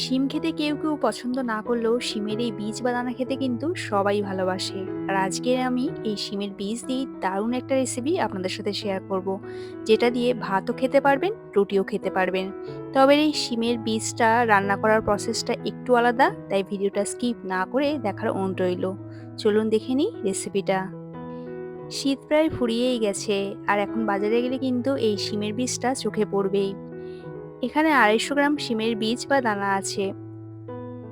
শিম খেতে কেউ কেউ পছন্দ না করলেও শিমের এই বীজ বা দানা খেতে কিন্তু সবাই ভালোবাসে। আর আজকে আমি এই শিমের বীজ দিয়ে দারুণ একটা রেসিপি আপনাদের সাথে শেয়ার করব, যেটা দিয়ে ভাতও খেতে পারবেন, রুটিও খেতে পারবেন। তবে এই শিমের বীজটা রান্না করার প্রসেসটা একটু আলাদা, তাই ভিডিওটা স্কিপ না করে দেখার অনুরোধ রইল। চলুন দেখে নিই রেসিপিটা শীত প্রায় ফুরিয়েই গেছে, আর এখন বাজারে গেলে কিন্তু এই শিমের বীজটা চোখে পড়বেই। এখানে আড়াইশো গ্রাম শিমের বীজ বা দানা আছে।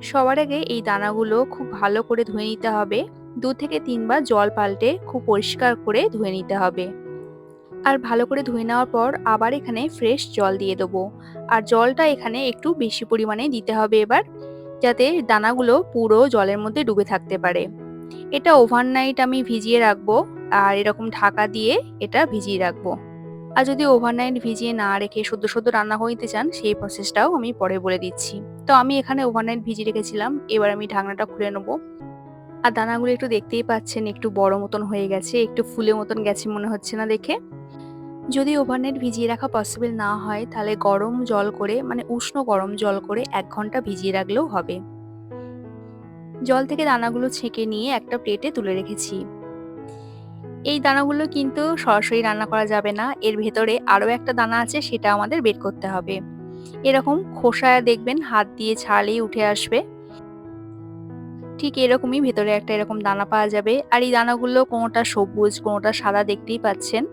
সবার আগে এই দানাগুলো খুব ভালো করে ধুয়ে নিতে হবে। দু থেকে তিনবার জল পাল্টে খুব পরিষ্কার করে ধুয়ে নিতে হবে। আর ভালো করে ধুয়ে নেওয়ার পর আবার এখানে ফ্রেশ জল দিয়ে দেবো। আর জলটা এখানে একটু বেশি পরিমাণে দিতে হবে এবার, যাতে দানাগুলো পুরো জলের মধ্যে ডুবে থাকতে পারে। এটা ওভারনাইট আমি ভিজিয়ে রাখব, আর এরকম ঢাকা দিয়ে এটা ভিজিয়ে রাখব। আর যদি ওভারনাইট ভিজিয়ে না রেখে সদ্য সদ্য রান্না করে নিতে চান, সেই প্রসেসটাও আমি পরে বলে দিচ্ছি। তো আমি এখানে ওভারনাইট ভিজিয়ে রেখেছিলাম, এবার আমি ঢাকনাটা খুলে নেব। আর দানাগুলো একটু দেখতেই পাচ্ছেন, একটু বড় মতন হয়ে গেছে, একটু ফুলে মতন গেছে মনে হচ্ছে না দেখে। যদি ওভারনাইট ভিজিয়ে রাখা পসিবল না হয়, তাহলে গরম জল করে মানে উষ্ণ গরম জল করে এক ঘণ্টা ভিজিয়ে রাখলেও হবে। জল থেকে দানাগুলো ছেঁকে নিয়ে একটা প্লেটে তুলে রেখেছি। এই দানাগুলো কিন্তু সরাসরি রান্না করা যাবে না। এর ভেতরে আরও একটা দানা আছে, সেটা আমাদের বের করতে হবে। এরকম খোসায় দেখবেন হাত দিয়ে ছাড়লেই উঠে আসবে। ঠিক এরকমই ভেতরে একটা এরকম দানা পাওয়া যাবে। আর এই দানাগুলো কোনোটা সবুজ, কোনোটা সাদা দেখতেই পাচ্ছেন।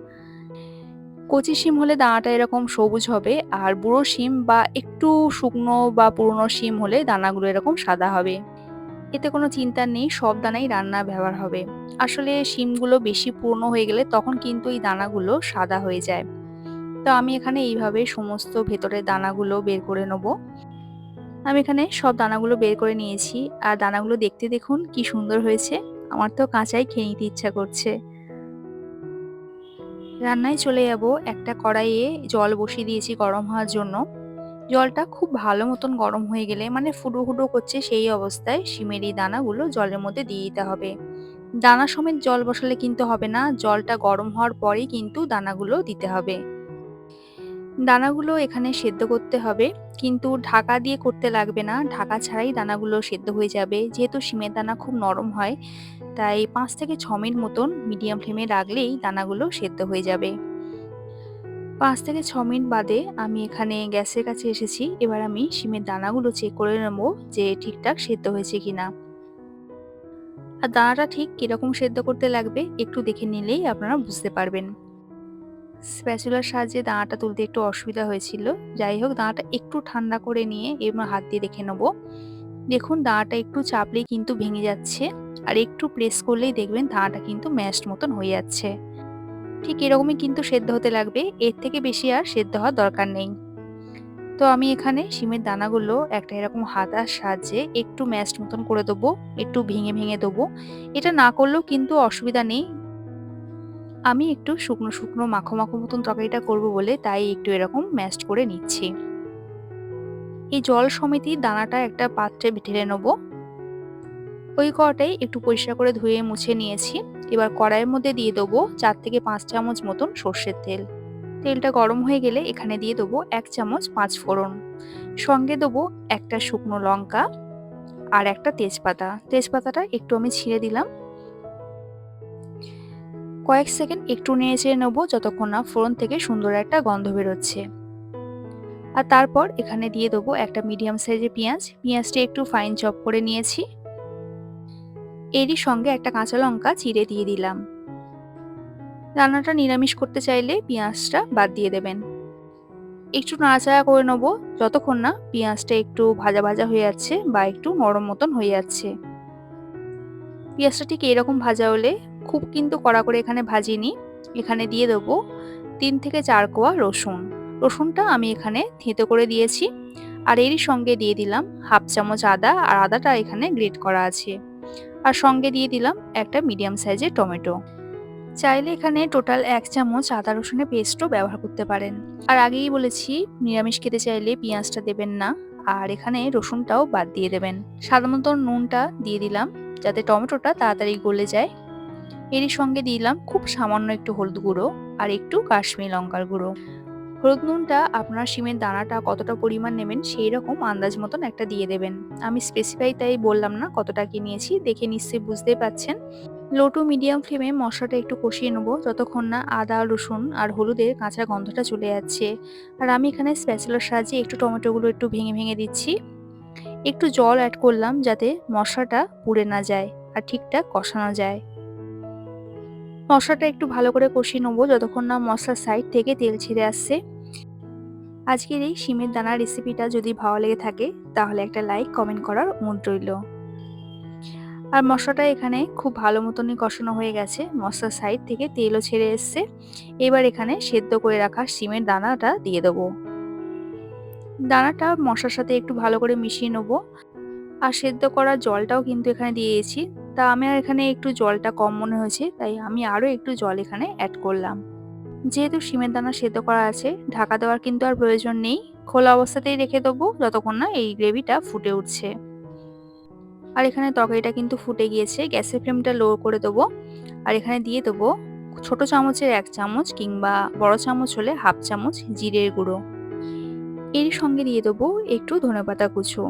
কচি শিম হলে দানাটা এরকম সবুজ হবে, আর বুড়ো শিম বা একটু শুকনো বা পুরনো শিম হলে দানাগুলো এরকম সাদা হবে। এতে কোনো চিন্তা নেই, সব দানাই রান্না ব্যবহার হবে। আসলে শিমগুলো বেশি পুরনো হয়ে গেলে তখন কিন্তু এই দানাগুলো সাদা হয়ে যায়। তো আমি এখানে এইভাবে সমস্ত ভেতরের দানাগুলো বের করে নেব। আমি এখানে সব দানাগুলো বের করে নিয়েছি। আর দানাগুলো দেখতে দেখুন কি সুন্দর হয়েছে। আমার তো কাঁচাই খেয়ে নিতে ইচ্ছা করছে। রান্নায় চলে যাব একটা কড়াইয়ে জল বসিয়ে দিয়েছি গরম হওয়ার জন্য। জলটা খুব ভালো মতন গরম হয়ে গেলে মানে ফুটো ফুটো করছে সেই অবস্থায় শিমের এই দানাগুলো জলের মধ্যে দিয়ে দিতে হবে। দানা সমেত জল বসালে কিন্তু হবে না, জলটা গরম হওয়ার পরেই কিন্তু দানাগুলো দিতে হবে। দানাগুলো এখানে সেদ্ধ করতে হবে, কিন্তু ঢাকা দিয়ে করতে লাগবে না। ঢাকা ছাড়াই দানাগুলো সেদ্ধ হয়ে যাবে, যেহেতু শিমের দানা খুব নরম হয়, তাই পাঁচ থেকে ছ মিনিট মতন মিডিয়াম ফ্লেমে রাখলেই দানাগুলো সেদ্ধ হয়ে যাবে। পাঁচ থেকে ছ মিনিট বাদে আমি এখানে গ্যাসের কাছে এসেছি। এবার আমি শিমের দানাগুলো চেক করে নেব যে ঠিকঠাক সেদ্ধ হয়েছে কিনা। আর দানাটা ঠিক কীরকম সেদ্ধ করতে লাগবে একটু দেখে নিলেই আপনারা বুঝতে পারবেন। স্প্যাচুলার সাহায্যে দানাটা তুলতে একটু অসুবিধা হয়েছিল। যাই হোক, দানাটা একটু ঠান্ডা করে নিয়ে এবার হাত দিয়ে দেখে নেব। দেখুন, দানাটা একটু চাপলেই কিন্তু ভেঙে যাচ্ছে। আর একটু প্রেস করলেই দেখবেন দানাটা কিন্তু ম্যাশড মতন হয়ে যাচ্ছে। ঠিক এরকমই কিন্তু সেদ্ধ হতে লাগবে। এর থেকে বেশি আর সেদ্ধ হওয়ার দরকার নেই। তো আমি এখানে শিমের দানাগুলো একটা এরকম হাতার সাহায্যে একটু ম্যাশড মতন করে দেবো, একটু ভেঙে ভেঙে দেবো। এটা না করলেও কিন্তু অসুবিধা নেই। আমি একটু শুকনো শুকনো মাখো মাখো মতন তরকারিটা করব বলে তাই একটু এরকম ম্যাশড করে নিচ্ছি। এই জল সমেতই দানাটা একটা পাত্রে ঢেলে নেব। ওই কড়াটাই একটু পরিষ্কার করে ধুয়ে মুছে নিয়েছি। এবার কড়াইয়ের মধ্যে দিয়ে দেবো চার থেকে পাঁচ চামচ মতন সর্ষের তেল। তেলটা গরম হয়ে গেলে এখানে দিয়ে দেবো এক চামচ পাঁচ ফোড়ন। সঙ্গে দেবো একটা শুকনো লঙ্কা আর একটা তেজপাতা। তেজপাতাটা একটু আমি ছিঁড়ে দিলাম। কয়েক সেকেন্ড একটু নেড়ে চেড়ে নেব যতক্ষণ না ফোড়ন থেকে সুন্দর একটা গন্ধ বেরোচ্ছে। আর তারপর এখানে দিয়ে দেবো একটা মিডিয়াম সাইজের পেঁয়াজ। পেঁয়াজটা একটু ফাইন চপ করে নিয়েছি। এরই সঙ্গে একটা কাঁচা লঙ্কা চিড়ে দিয়ে দিলাম। রান্নাটা নিরামিষ করতে চাইলে পেঁয়াজটা বাদ দিয়ে দেবেন। একটু নাড়াচাড়া করে নেব, যতক্ষণ না পেঁয়াজটা একটু ভাজা ভাজা হয়ে যাচ্ছে বা একটু নরম মতন হয়ে যাচ্ছে। পেঁয়াজটা ঠিক এরকম ভাজা হলে খুব কিন্তু কড়া করে এখানে ভাজিনি। এখানে দিয়ে দেবো তিন থেকে চার কোয়া রসুন। রসুনটা আমি এখানে থেঁতো করে দিয়েছি। আর এরই সঙ্গে দিয়ে দিলাম হাফ চামচ আদা আর আদাটা এখানে গ্রেট করা আছে। আর সঙ্গে দিয়ে দিলাম একটা মিডিয়াম সাইজের টমেটো। চাইলে এখানে টোটাল এক চামচ আদা রসুনের পেস্টও ব্যবহার করতে পারেন। আর আগেই বলেছি, নিরামিষ খেতে চাইলে পেঁয়াজটা দেবেন না। আর এখানে রসুনটাও বাদ দিয়ে দেবেন। সাধারণত নুনটা দিয়ে দিলাম, যাতে টমেটোটা তাড়াতাড়ি গলে যায়। এরই সঙ্গে দিলাম খুব সামান্য একটু হলুদ গুঁড়ো আর একটু কাশ্মীর লঙ্কার গুঁড়ো। হলুদ নুনটা আপনার সিমের দানাটা কতটা পরিমাণ নেবেন সেই রকম আন্দাজ মতন একটা দিয়ে দেবেন। আমি স্পেসিফাই তাই বললাম না কতটা কি নিয়েছি, দেখে নিশ্চয়ই বুঝতেই পাচ্ছেন লো টু মিডিয়াম ফ্লেমে মশলাটা একটু কষিয়ে নেব, যতক্ষণ না আদা, রসুন আর হলুদের কাঁচা গন্ধটা চলে যাচ্ছে। আর আমি এখানে স্প্যাচুলার সাহায্যে একটু টমেটোগুলো একটু ভেঙে ভেঙে দিচ্ছি। একটু জল অ্যাড করলাম যাতে মশলাটা পুড়ে না যায় আর ঠিকঠাক কষানো যায়। মশলাটা একটু ভালো করে কষিয়ে নেব, যতক্ষণ না মশলার সাইড থেকে তেল ছেড়ে আসছে। আজকের এই শিমের দানা রেসিপিটা যদি ভালো লেগে থাকে, তাহলে একটা লাইক কমেন্ট করার অনুরোধ রইল। আর মশলাটা এখানে খুব ভালো মতনই কষানো হয়ে গেছে মশলার সাইড থেকে তেলও ছেড়ে এসছে। এবার এখানে সেদ্ধ করে রাখা শিমের দানাটা দিয়ে দেবো। দানাটা মশলার সাথে একটু ভালো করে মিশিয়ে নেব। আর সেদ্ধ করা জলটাও কিন্তু এখানে দিয়েছি। তা আমি আর এখানে একটু জলটা কম মনে হয়েছে, তাই আমি আরও একটু জল এখানে অ্যাড করলাম। যেহেতু সিমের দানা সেদ্ধ করা আছে, ঢাকা দেওয়ার কিন্তু আর প্রয়োজন নেই। খোলা অবস্থাতেই রেখে দেবো, যতক্ষণ না এই গ্রেভিটা ফুটে উঠছে। আর এখানে তরকারিটা কিন্তু ফুটে গিয়েছে, গ্যাসের ফ্লেমটা লো করে দেবো। আর এখানে দিয়ে দেবো ছোট চামচের এক চামচ কিংবা বড় চামচ হলে হাফ চামচ জিরের গুঁড়ো। এর সঙ্গে দিয়ে দেবো একটু ধনেপাতা কুচো।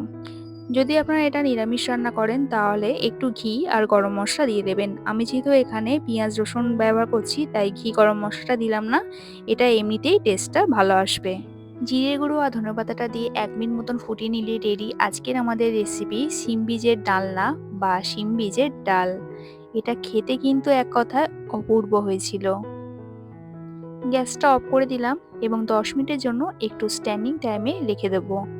যদি আপনারা এটা নিরামিষ রান্না করেন, তাহলে একটু ঘি আর গরম মশলা দিয়ে দেবেন। আমি যেহেতু এখানে পেঁয়াজ, রসুন ব্যবহার করছি, তাই ঘি, গরম মশলাটা দিলাম না। এটা এমনিতেই টেস্টটা ভালো আসবে। জিরে গুঁড়ো আর ধনেপাতাটা দিয়ে এক মিনিট মতন ফুটিয়ে নিলে রেডি আজকের আমাদের রেসিপি শিম বীজের ডালনা বা শিম বীজের ডাল। এটা খেতে কিন্তু এক কথায় অপূর্ব হয়েছিল। গ্যাসটা অফ করে দিলাম এবং দশ মিনিটের জন্য একটু স্ট্যান্ডিং টাইমে রেখে দেবো।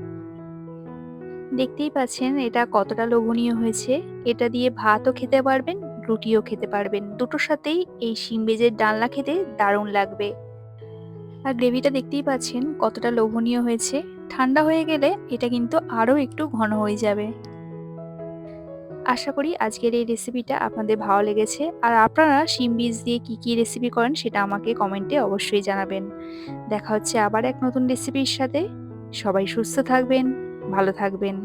দেখতেই পাচ্ছেন এটা কতটা লোভনীয় হয়েছে। এটা দিয়ে ভাতও খেতে পারবেন, রুটিও খেতে পারবেন। দুটোর সাথেই এই শিম বেজের ডালনা খেতে দারুণ লাগবে। আর গ্রেভিটা দেখতেই পাচ্ছেন কতটা লোভনীয় হয়েছে। ঠান্ডা হয়ে গেলে এটা কিন্তু আরও একটু ঘন হয়ে যাবে। আশা করি আজকের এই রেসিপিটা আপনাদের ভালো লেগেছে। আর আপনারা শিম বীজ দিয়ে কী কী রেসিপি করেন সেটা আমাকে কমেন্টে অবশ্যই জানাবেন। দেখা হচ্ছে আবার এক নতুন রেসিপির সাথে। সবাই সুস্থ থাকবেন। ভালো থাকবেন।